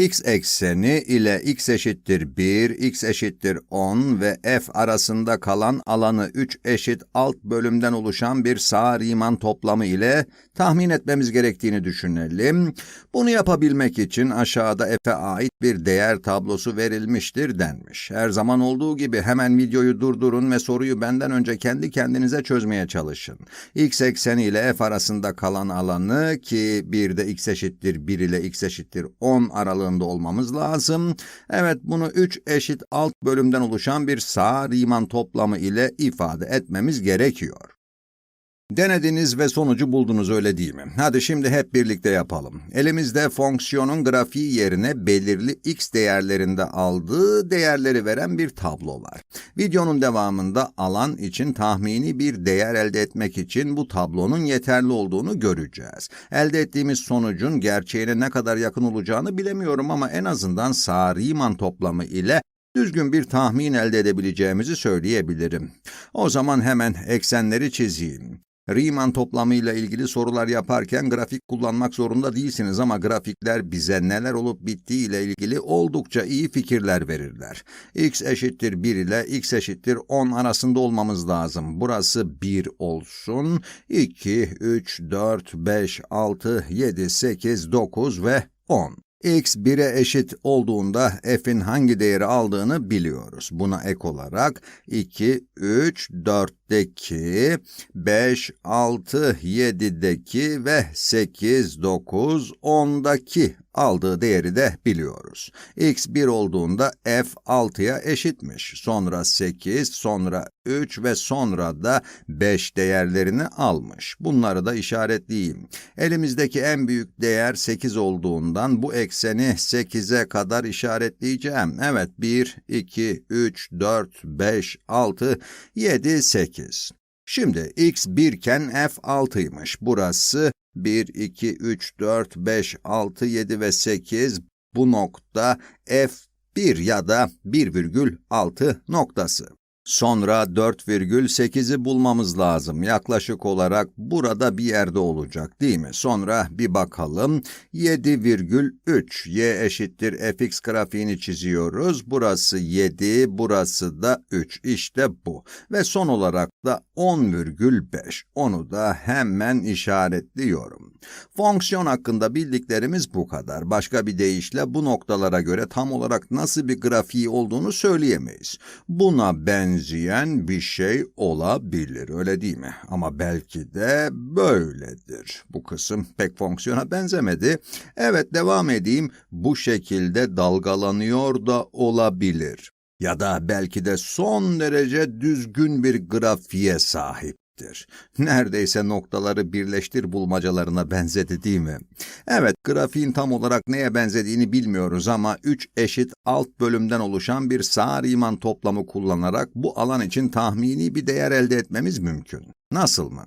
x ekseni ile x eşittir 1, x eşittir 10 ve f arasında kalan alanı 3 eşit alt bölümden oluşan bir sağ Riemann toplamı ile tahmin etmemiz gerektiğini düşünelim. Bunu yapabilmek için aşağıda f'e ait bir değer tablosu verilmiştir denmiş. Her zaman olduğu gibi hemen videoyu durdurun ve soruyu benden önce kendi kendinize çözmeye çalışın. x ekseni ile f arasında kalan alanı ki bir de x eşittir 1 ile x eşittir 10 aralığında olmamız lazım. Evet bunu 3 eşit alt bölümden oluşan bir sağ Riemann toplamı ile ifade etmemiz gerekiyor. Denediniz ve sonucu buldunuz öyle değil mi? Hadi şimdi hep birlikte yapalım. Elimizde fonksiyonun grafiği yerine belirli x değerlerinde aldığı değerleri veren bir tablo var. Videonun devamında alan için tahmini bir değer elde etmek için bu tablonun yeterli olduğunu göreceğiz. Elde ettiğimiz sonucun gerçeğine ne kadar yakın olacağını bilemiyorum ama en azından sağ Riemann toplamı ile düzgün bir tahmin elde edebileceğimizi söyleyebilirim. O zaman hemen eksenleri çizeyim. Riemann toplamıyla ilgili sorular yaparken grafik kullanmak zorunda değilsiniz ama grafikler bize neler olup bittiği ile ilgili oldukça iyi fikirler verirler. x eşittir 1 ile x eşittir 10 arasında olmamız lazım. Burası 1 olsun. 2, 3, 4, 5, 6, 7, 8, 9 ve 10 x 1'e eşit olduğunda f'in hangi değeri aldığını biliyoruz. Buna ek olarak 2, 3, 4'teki, 5, 6, 7'deki ve 8, 9, 10'daki aldığı değeri de biliyoruz. x 1 olduğunda f 6'ya eşitmiş. Sonra 8, sonra 3 ve sonra da 5 değerlerini almış. Bunları da işaretleyeyim. Elimizdeki en büyük değer 8 olduğundan bu ekseni 8'e kadar işaretleyeceğim. Evet 1, 2, 3, 4, 5, 6, 7, 8. Şimdi x 1 iken f 6'ymış. Burası 1, 2, 3, 4, 5, 6, 7 ve 8 bu nokta f1 ya da 1,6 noktası. Sonra 4,8'i bulmamız lazım. Yaklaşık olarak burada bir yerde olacak değil mi? Sonra bir bakalım. 7,3 y eşittir fx grafiğini çiziyoruz. Burası 7, burası da 3. İşte bu. Ve son olarak da 10,5. Onu da hemen işaretliyorum. Fonksiyon hakkında bildiklerimiz bu kadar. Başka bir deyişle bu noktalara göre tam olarak nasıl bir grafiği olduğunu söyleyemeyiz. Buna benzeyen bir şey olabilir, öyle değil mi? Ama belki de böyledir. Bu kısım pek fonksiyona benzemedi. Evet, devam edeyim. Bu şekilde dalgalanıyor da olabilir. Ya da belki de son derece düzgün bir grafiğe sahiptir. Neredeyse noktaları birleştir bulmacalarına benzedi değil mi? Evet, grafiğin tam olarak neye benzediğini bilmiyoruz ama 3 eşit alt bölümden oluşan bir sağ Riemann toplamı kullanarak bu alan için tahmini bir değer elde etmemiz mümkün. Nasıl mı?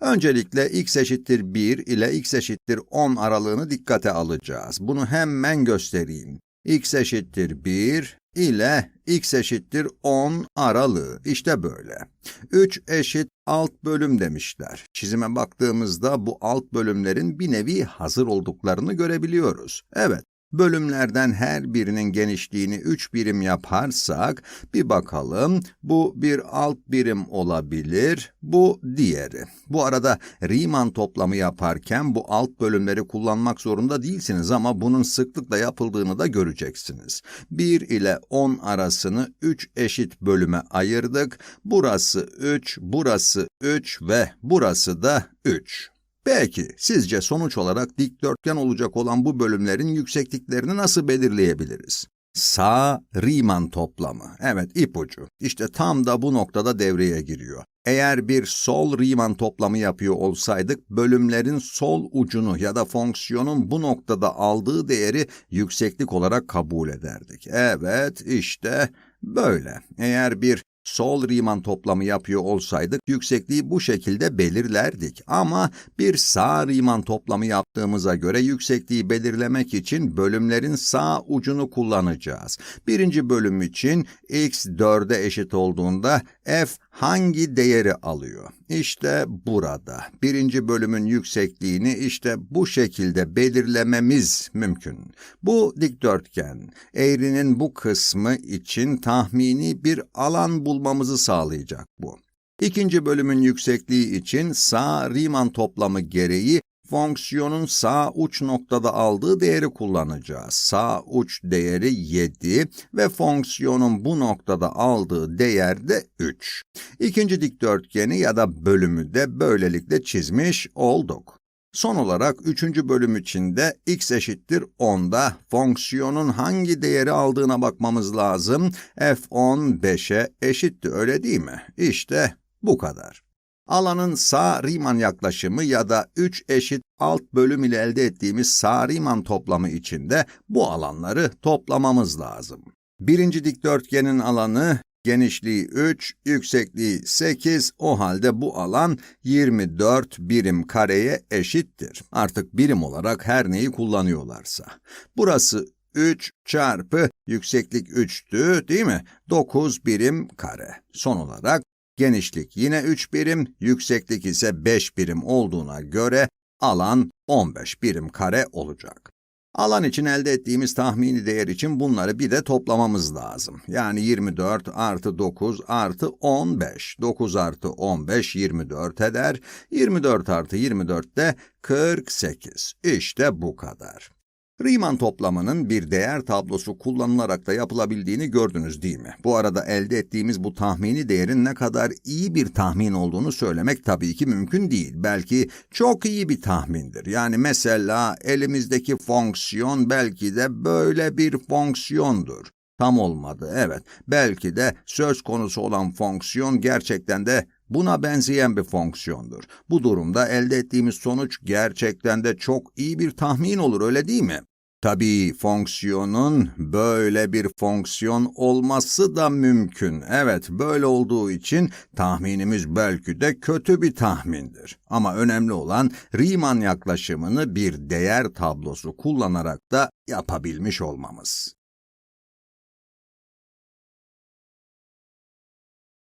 Öncelikle x eşittir 1 ile x eşittir 10 aralığını dikkate alacağız. Bunu hemen göstereyim. X eşittir 1 ile x eşittir 10 aralığı. İşte böyle. 3 eşit alt bölüm demişler. Çizime baktığımızda bu alt bölümlerin bir nevi hazır olduklarını görebiliyoruz. Evet, Bölümlerden her birinin genişliğini 3 birim yaparsak, bir bakalım, bu bir alt birim olabilir, bu diğeri. Bu arada Riemann toplamı yaparken bu alt bölümleri kullanmak zorunda değilsiniz ama bunun sıklıkla yapıldığını da göreceksiniz. 1 ile 10 arasını 3 eşit bölüme ayırdık. Burası 3, burası 3 ve burası da 3. Peki, sizce sonuç olarak dikdörtgen olacak olan bu bölümlerin yüksekliklerini nasıl belirleyebiliriz? Sağ Riemann toplamı. Evet, ipucu. İşte tam da bu noktada devreye giriyor. Eğer bir sol Riemann toplamı yapıyor olsaydık, bölümlerin sol ucunu ya da fonksiyonun bu noktada aldığı değeri yükseklik olarak kabul ederdik. Evet, işte böyle. Eğer bir sol Riemann toplamı yapıyor olsaydık yüksekliği bu şekilde belirlerdik. Ama bir sağ Riemann toplamı yaptığımıza göre yüksekliği belirlemek için bölümlerin sağ ucunu kullanacağız. Birinci bölüm için x 4'e eşit olduğunda f hangi değeri alıyor? İşte burada. Birinci bölümün yüksekliğini işte bu şekilde belirlememiz mümkün. Bu dikdörtgen, eğrinin bu kısmı için tahmini bir alan bulmamızı sağlayacak bu. İkinci bölümün yüksekliği için sağ Riemann toplamı gereği fonksiyonun sağ uç noktada aldığı değeri kullanacağız. Sağ uç değeri 7 ve fonksiyonun bu noktada aldığı değer de 3. İkinci dikdörtgeni ya da bölümü de böylelikle çizmiş olduk. Son olarak üçüncü bölüm için de x eşittir 10'da fonksiyonun hangi değeri aldığına bakmamız lazım. f10 5'e eşitti öyle değil mi? İşte bu kadar. Alanın sağ Riemann yaklaşımı ya da 3 eşit alt bölüm ile elde ettiğimiz sağ Riemann toplamı içinde bu alanları toplamamız lazım. Birinci dikdörtgenin alanı genişliği 3, yüksekliği 8, o halde bu alan 24 birim kareye eşittir. Artık birim olarak her neyi kullanıyorlarsa. Burası 3 çarpı yükseklik 3'tü değil mi? 9 birim kare. Son olarak genişlik yine 3 birim, yükseklik ise 5 birim olduğuna göre alan 15 birim kare olacak. Alan için elde ettiğimiz tahmini değer için bunları bir de toplamamız lazım. Yani 24 artı 9 artı 15. 9 artı 15 24 eder. 24 artı 24 de 48. İşte bu kadar. Riemann toplamının bir değer tablosu kullanılarak da yapılabildiğini gördünüz değil mi? Bu arada elde ettiğimiz bu tahmini değerin ne kadar iyi bir tahmin olduğunu söylemek tabii ki mümkün değil. Belki çok iyi bir tahmindir. Yani mesela elimizdeki fonksiyon belki de böyle bir fonksiyondur. Tam olmadı, evet. Belki de söz konusu olan fonksiyon gerçekten de buna benzeyen bir fonksiyondur. Bu durumda elde ettiğimiz sonuç gerçekten de çok iyi bir tahmin olur, öyle değil mi? Tabii fonksiyonun böyle bir fonksiyon olması da mümkün. Evet, böyle olduğu için tahminimiz belki de kötü bir tahmindir. Ama önemli olan Riemann yaklaşımını bir değer tablosu kullanarak da yapabilmiş olmamız.